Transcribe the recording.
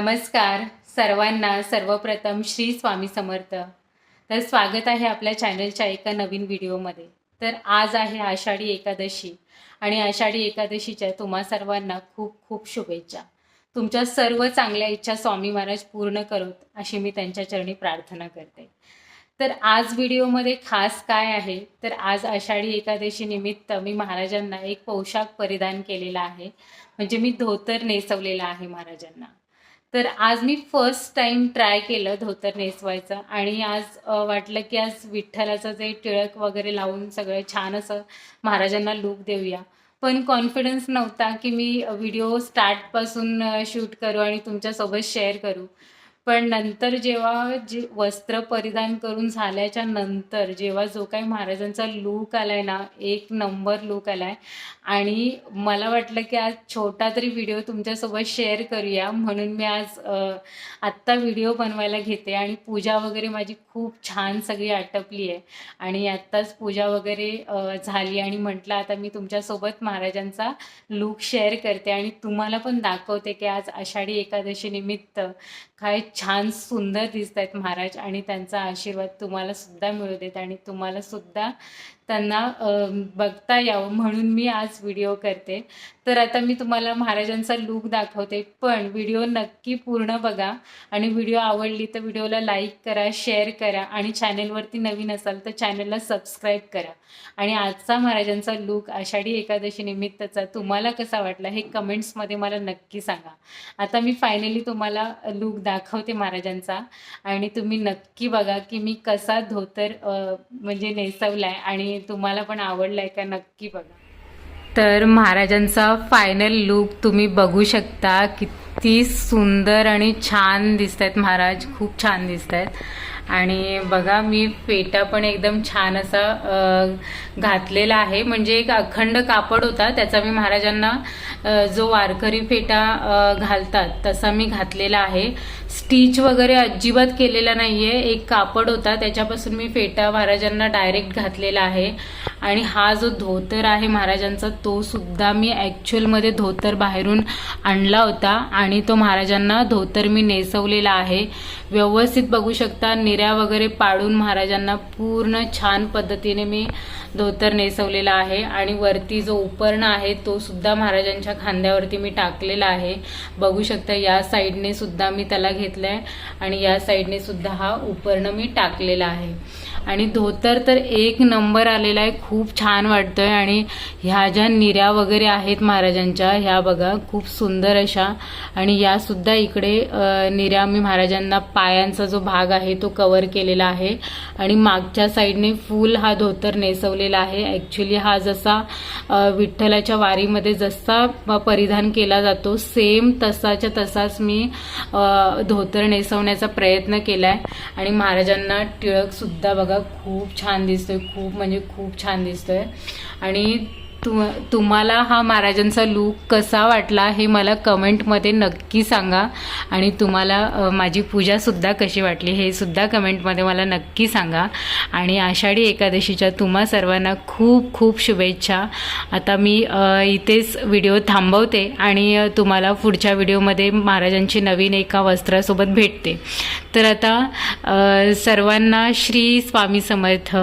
नमस्कार सर्वांना सर्वप्रथम श्री स्वामी समर्थ. तर स्वागत आहे आपल्या चॅनलच्या एका नवीन व्हिडिओमध्ये. तर आज आहे आषाढी एकादशी आणि आषाढी एकादशीच्या तुम्हा सर्वांना खूप खूप शुभेच्छा. तुमच्या सर्व चांगल्या इच्छा स्वामी महाराज पूर्ण करोत अशी मी त्यांच्या चरणी प्रार्थना करते. तर आज व्हिडिओमध्ये खास काय आहे? तर आज आषाढी एकादशी निमित्त मी महाराजांना एक पोशाख परिधान केलेला आहे. म्हणजे मी धोतर नेसवलेला आहे महाराजांना. तर आज मी फर्स्ट टाइम ट्राय केलं धोतर नेसवायचं. आणि आज वाटलं की आज विठ्ठलाचं जे टिळक वगैरे लावून सगळं छान असं महाराजांना लूक देऊया. पण कॉन्फिडन्स नव्हता की मी व्हिडिओ स्टार्टपासून शूट करू आणि तुमच्यासोबत शेअर करू. पण नंतर जेव्हा जे वस्त्र परिधान करून झाल्याच्यानंतर जेव्हा जो काही महाराजांचा लूक आलाय ना एक नंबर लूक आलाय. आणि मला वाटलं की आज छोटा तरी व्हिडिओ तुमच्यासोबत शेअर करूया. म्हणून मी आज आत्ता व्हिडिओ बनवायला घेते. आणि पूजा वगैरे माझी खूप छान सगळी आटपली आहे. आणि आत्ताच पूजा वगैरे झाली. आणि म्हटलं आता मी तुमच्यासोबत महाराजांचा लूक शेअर करते. आणि तुम्हाला पण दाखवते की आज आषाढी एकादशी निमित्त काय छान सुंदर दिसत आहेत महाराज आणि त्यांचा आशीर्वाद तुम्हाला सुद्धा मिळू देत आणि तुम्हाला सुद्धा त्यांना बघता यावं म्हणून मी आज व्हिडिओ करते. तर आता मी तुम्हाला महाराजांचा लूक दाखवते. पण व्हिडिओ नक्की पूर्ण बघा. आणि व्हिडिओ आवडली तर व्हिडिओला लाईक करा शेअर करा. आणि चॅनेलवरती नवीन असाल तर चॅनेलला सबस्क्राईब करा. आणि आजचा महाराजांचा लूक आषाढी एकादशी निमित्तचा तुम्हाला कसा वाटला हे कमेंट्समध्ये मला नक्की सांगा. आता मी फायनली तुम्हाला लूक दाखवते महाराजांचा. आणि तुम्ही नक्की बघा की मी कसा धोतर म्हणजे नेसवलाय. आणि तुम्हाला पण आवडलाय का? नक्की बघा. तर महाराजांचा फायनल लुक तुम्ही बघू शकता. किती सुंदर आणि छान दिसत आहेत महाराज. खूप छान दिसत आहेत आणि बघा मी फेटा पण एकदम छान असा घातलेला आहे. म्हणजे एक अखंड कापड होता त्याचा मी महाराजांना जो वारकरी फेटा घालतात तसा मी घातलेला आहे. स्टिच वगैरे अजिबात केलेला नाहीये. एक कापड होता त्याच्यापासून मी फेटा महाराजांना डायरेक्ट घातलेला आहे. आणि हा जो धोतर आहे महाराजांचा तो सुद्धा मी ॲक्च्युअलमध्ये धोतर बाहेरून आणला होता आणि तो महाराजांना धोतर मी नेसवलेला आहे. व्यवस्थित बघू शकता निऱ्या वगैरे पाडून महाराजांना पूर्ण छान पद्धतीने मी धोतर नेसवलेला आहे आणि वरती जो उपर्ण आहे तो सुद्धा महाराजांच्या खांद्यावरती मी टाकलेला आहे. बघू शकता या साईडने सुद्धा मी त्याला घेतलाय आणि या साईडने सुद्धा हा उपर्ण मी टाकलेला आहे. आणि धोतर तर एक नंबर आलेला आहे खूप छान वाटतोय आणि ह्या ज्या निऱ्या वगैरे आहेत महाराजांच्या ह्या बघा खूप सुंदर अशा. आणि या सुद्धा इकडे निऱ्या मी महाराजांना पायांचा जो भाग आहे तो कवर केलेला आहे. आणि मागच्या साईडने फुल हा धोतर नेसवलेला आहे. ॲक्च्युली हा जसा विठ्ठलाच्या वारीमध्ये जसा परिधान केला जातो सेम तसाच्या तसाच मी धोतर नेसवण्याचा प्रयत्न केला आहे आणि महाराजांना टिळकसुद्धा बघा खूप छान दिसतोय. खूप म्हणजे खूप छान दिसतोय. आणि तु तुम्हाला हा महाराजांचा लूक कसा वाटला हे मला कमेंटमध्ये नक्की सांगा. आणि तुम्हाला माझी पूजासुद्धा कशी वाटली हे सुद्धा कमेंटमध्ये मला नक्की सांगा. आणि आषाढी एकादशीच्या तुम्हा सर्वांना खूप खूप शुभेच्छा. आता मी इथेच व्हिडिओ थांबवते आणि तुम्हाला पुढच्या व्हिडिओमध्ये महाराजांची नवीन एका वस्त्रासोबत भेटते. तर आता सर्वांना श्री स्वामी समर्थ.